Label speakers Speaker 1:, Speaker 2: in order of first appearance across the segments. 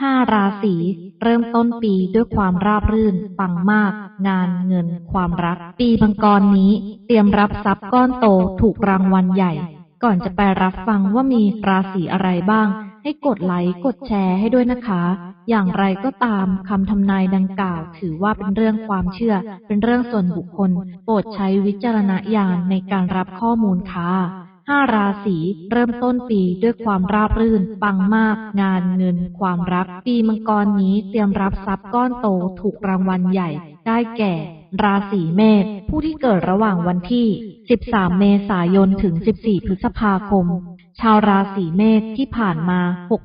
Speaker 1: ห้าราศีเริ่มต้นปีด้วยความราบรื่น ปังมาก งานเงิน ความรัก ปีมังกรนี้ เตรียมรับทรัพย์ก้อนโตถูกรางวัลใหญ่ ก่อนจะไปรับฟังว่ามีราศีอะไรบ้าง ให้กดไลค์กดแชร์ให้ด้วยนะคะ อย่างไรก็ตามคำทำนายดังกล่าว ถือว่าเป็นเรื่องความเชื่อ เป็นเรื่องส่วนบุคคล โปรดใช้วิจารณญาณในการรับข้อมูลค่ะ ห้าราศีเริ่มต้นปีด้วยความราบรื่น ปังมาก งานเงิน ความรัก ปีมังกรนี้เตรียมรับทรัพย์ก้อนโตถูกรางวัลใหญ่ ได้แก่ ราศีเมษผู้ที่เกิดระหว่างวันที่ 13 เมษายนถึง 14 พฤษภาคม ชาวราศีเมษที่ผ่านมา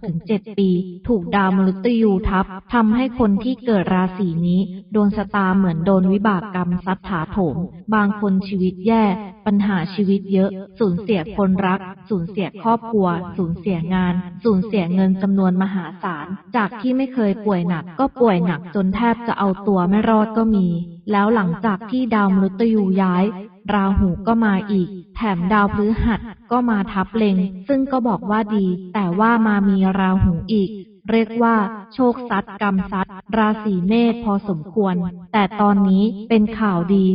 Speaker 1: 6-7 ปี ถูกดาวมฤตยูทับทำให้คนที่เกิดราศีนี้โดนสตาเหมือนโดนวิบากกรรมซัดถาโถม บางคนชีวิตแย่ ปัญหาชีวิตเยอะ สูญเสียคนรัก สูญเสียครอบครัว สูญเสียงาน สูญเสียเงินจำนวนมหาศาล จากที่ไม่เคยป่วยหนักก็ป่วยหนักจนแทบจะเอาตัวไม่รอดก็มีแล้วหลังจากที่ดาวมฤตยูย้าย ราหูก็มาอีก แถมดาวพฤหัสก็มาทับเลงซึ่งก็บอกว่าดี แต่ว่ามามีราหูอีก เรียกว่า โชคซัดกรรมซัดราศีเมษพอสมควร แต่ตอนนี้เป็นข่าวดี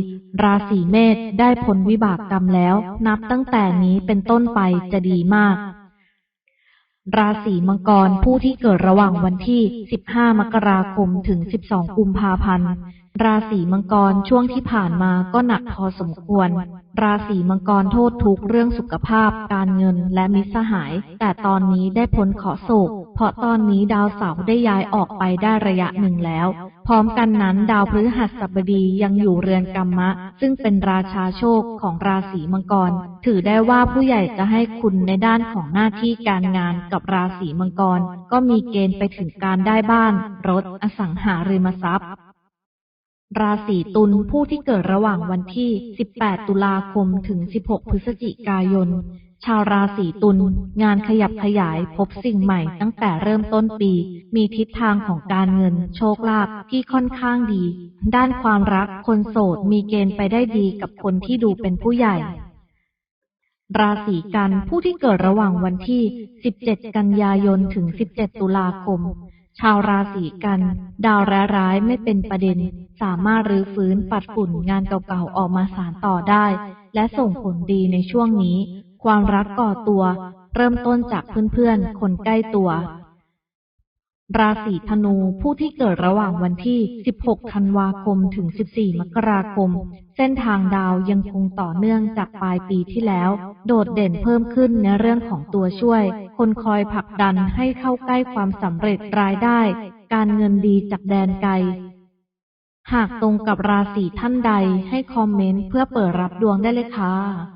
Speaker 1: ราศีเมษได้พ้นวิบากกรรมแล้ว นับตั้งแต่นี้เป็นต้นไปจะดีมาก ราศีมังกรผู้ที่เกิดระหว่างวันที่ 15 มกราคมถึง 12 กุมภาพันธ์ ราศีมังกรช่วงที่ผ่านมาก็หนักพอสมควร ราศีมังกรโทษทุกเรื่องสุขภาพ การเงินและมิสหาย แต่ตอนนี้ได้พ้นขอโศก เพราะตอนนี้ดาวเสาร์ได้ย้ายออกไปได้ระยะหนึ่งแล้ว พร้อมกันนั้นดาวพฤหัสบดียังอยู่เรือนกรรมะ ซึ่งเป็นราชาโชคของราศีมังกร ถือได้ว่าผู้ใหญ่จะให้คุณในด้านของหน้าที่การงานกับราศีมังกร ก็มีเกณฑ์ไปถึงการได้บ้าน รถ อสังหาริมทรัพย์ราศีตุลผู้ที่เกิดระหว่างวันที่ 18 ตุลาคม ถึง 16 พฤศจิกายน ชาวราศีตุลงานขยับขยายพบสิ่งใหม่ตั้งแต่เริ่มต้นปี มีทิศทางของการเงิน โชคลาภที่ค่อนข้างดี ด้านความรักคนโสดมีเกณฑ์ไปได้ดีกับคนที่ดูเป็นผู้ใหญ่ ราศีกันผู้ที่เกิดระหว่างวันที่ 17 กันยายนถึง 17 ตุลาคม ชาวราศีกัน ดาวร้ายๆไม่เป็นประเด็น สามารถรื้อฟื้นปัดฝุ่นงานเก่าๆออกมาสานต่อได้ และส่งผลดีในช่วงนี้ ความรักก่อตัว เริ่มต้นจากเพื่อนๆ คนใกล้ตัว ราศีธนูผู้ที่เกิดระหว่างวันที่ 16 ธันวาคม ถึง 14 มกราคม เส้นทางดาวยังคงต่อเนื่องจากปลายปีที่แล้ว โดดเด่นเพิ่มขึ้นในเรื่องของตัวช่วย คนคอยผลักดันให้เข้าใกล้ความสำเร็จรายได้ การเงินดีจากแดนไกลหากตรงกับราศีท่านใดให้คอมเมนต์เพื่อเปิดรับดวงได้เลยค่ะ